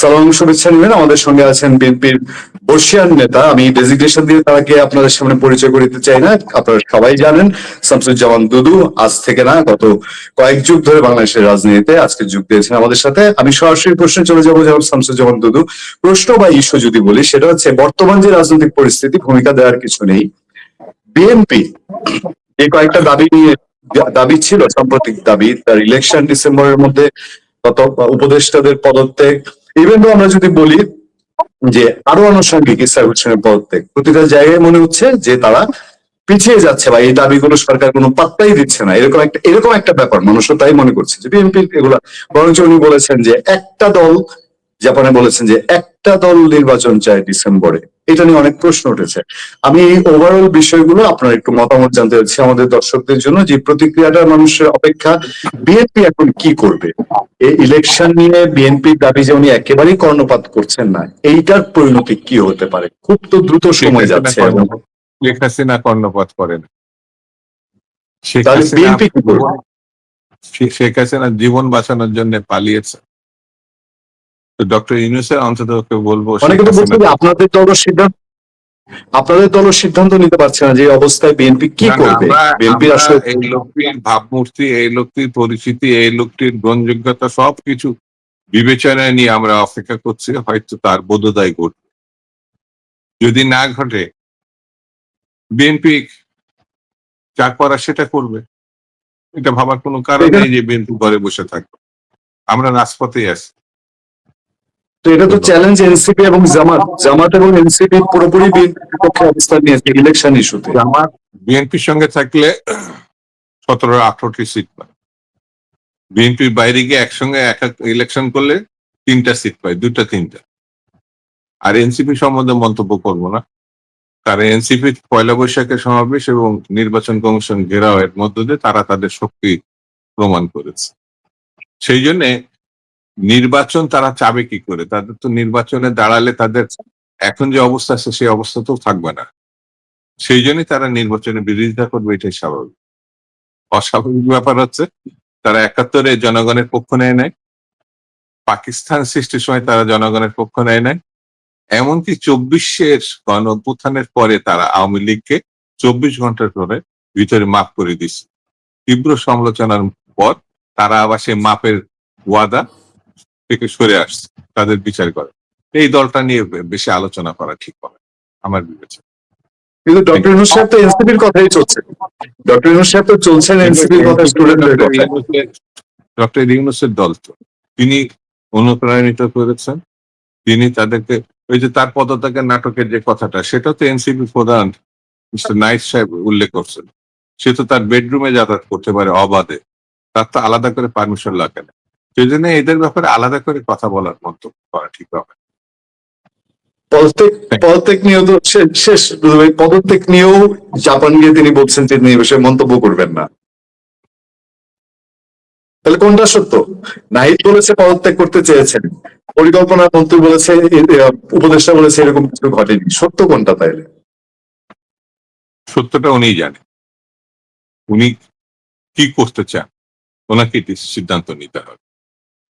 সালাম শুভেচ্ছা নেবেন। আমাদের সঙ্গে আছেন বিএনপির বর্ষিয়ান নেতা। আমি ডেজিগনেশন দিয়ে তাকে আপনাদের সামনে পরিচয় করিতে চাই না। আপনারা সবাই জানেন, শামসুজ্জামান দুদু আজ থেকে না গত কয়েক যুগ ধরে বাংলাদেশের রাজনীতিতে আজকে যোগ দিয়েছেন আমাদের সাথে। আমি সরাসরি প্রশ্নে চলে যাব যেমন শামসুজ্জামান দুদু। প্রশ্ন বা ইস্যু যদি বলি, সেটা হচ্ছে বর্তমান যে রাজনৈতিক পরিস্থিতি, ভূমিকা দেওয়ার কিছু নেই। বিএনপি এই কয়েকটা দাবি নিয়ে দাবি ছিল, সাম্প্রতিক দাবি, তার ইলেকশন ডিসেম্বরের মধ্যে, তত উপদেষ্টাদের পদত্যাগ ইভেন আমরা যদি বলি যে আরও আনুষঙ্গিক ইসলামের পদত্যাগ প্রতিটা জায়গায় মনে হচ্ছে যে তারা পিছিয়ে যাচ্ছে বা এই দাবিগুলো সরকার কোনো পাত্তাই দিচ্ছে না। এরকম একটা এরকম একটা ব্যাপার, মানুষও তাই মনে করছে যে বিএনপি এগুলা। বরঞ্চ উনি বলেছেন যে একটা দল জাপানে বলেছেন যে একটা দল নির্বাচন চায় ডিসেম্বরে। এটা নিয়ে অনেক প্রশ্ন উঠেছে। আমি এই ওভারঅল বিষয়গুলো আপনার একটু মতামত জানতে চাচ্ছি আমাদের দর্শকদের জন্য যে প্রতিক্রিয়াটা মানুষের অপেক্ষা বিএনপি এখন কি করবে? এই ইলেকশন নিয়ে বিএনপির দাবি যে উনি একেবারেই কর্ণপাত করছেন না এইটার পরিণতি কি হতে পারে? খুব তো দ্রুত সময় যাচ্ছে শেখ হাসিনা কর্ণপাত করেন শেখ হাসিনা জীবন বাঁচানোর জন্য পালিয়েছে। ডক্টর ইউনুসের অন্তত বলব অনেকে তো বলছে আপনাদের সিদ্ধান্ত আপনাদের সিদ্ধান্ত নিতে পারছে না যে অবস্থায় বিএনপি কি করবে? বিএনপি আসলে এই লোকটির ভাবমূর্তি এই লোকটির পরিচিতি এই লোকটির গ্রহণযোগ্যতা সবকিছু বিবেচনায় নিয়ে আমরা অপেক্ষা করছি হয়তো তার বোধদায় ঘটবে। যদি না ঘটে বিএনপি যা করা সেটা করবে। এটা ভাবার কোনো কারণ নেই যে বিএনপি ঘরে বসে থাকবে। আমরা রাজপথে আছি। তো এটা তো চ্যালেঞ্জ এনসিপি এবং জামাত। জামাত এবং এনসিপি পুরোপুরি বিএনপির পক্ষে অবস্থান নিয়েছে ইলেকশন ইস্যুতে আমার বিএনপির সঙ্গে থাকলে সতেরো আঠারোটি সিট পায়। বিএনপির বাইরে গিয়ে একসঙ্গে এক এক ইলেকশন করলে তিনটা সিট পায় দুটা তিনটা। আর এনসিপি সম্বন্ধে মন্তব্য করব না। কারণ এনসিপি পয়লা বৈশাখের সমাবেশ এবং নির্বাচন কমিশন ঘেরাও এর মধ্য দিয়ে তারা তাদের শক্তি প্রমাণ করেছে। সেই জন্য নির্বাচন তারা চাবে কি করে? তাদের তো নির্বাচনে দাঁড়ালে তাদের এখন যে অবস্থা আছে, সেই অবস্থা তো থাকবে না। সেই জন্যই তারা নির্বাচনে বিরোধিতা করবে, এটাই স্বাভাবিক। অস্বাভাবিক ব্যাপার হচ্ছে, তারা একাত্তরে জনগণের পক্ষ নেয় নাই। পাকিস্তান সৃষ্টির সময় তারা জনগণের পক্ষ নেয় নাই। এমনকি চব্বিশের গণ অভ্যুত্থানের পরে তারা আওয়ামী লীগকে চব্বিশ ঘণ্টার পরে ভিতরে মাপ করে দিচ্ছে তীব্র সমালোচনার পর তারা আবার সেই মাপের ওয়াদা থেকে সরে আসছে তাদের বিচার করে। এই দলটা নিয়ে বেশি আলোচনা করা ঠিক হবে আমার বিবেচনা। কিন্তু ডক্টর ইউনুস সাহেব তো এনসিপির কথাই চলছে। ডক্টর ইউনুস সাহেব তো চলছেন এনসিপির কথা স্টুডেন্টদের কথা ডক্টর ইউনুসের দল তো। তিনি অনুপ্রাণিত করেছেন। তিনি তাদেরকে ওই যে তার পদত্যাগের নাটকের যে কথাটা সেটা তো এনসিপি প্রধান মিস্টার নাইট সাহেব উল্লেখ করছেন। সে তো তার বেডরুমে যাতায়াত করতে পারে অবাধে। তার তো আলাদা করে পারমিশন লাগে না। সেই জন্য এদের ব্যাপারে আলাদা করে কথা বলার মন্তব্য করা ঠিক হবে পদত্যাগ পদত্যাগ নিয়েও তো শেষ পদত্যাগ নিয়েও জাপান গিয়ে তিনি বলছেন যে তিনি বিষয়ে মন্তব্য করবেন না। তাহলে কোনটা সত্য? নাহিদ বলেছে পদত্যাগ করতে চেয়েছেন। পরিকল্পনা মন্ত্রী বলেছে উপদেষ্টা বলেছে এরকম কিছু ঘটেনি। সত্য কোনটা তাইলে? সত্যটা উনিই জানেন উনি কি করতে চান ওনাকে এটি সিদ্ধান্ত নিতে হবে।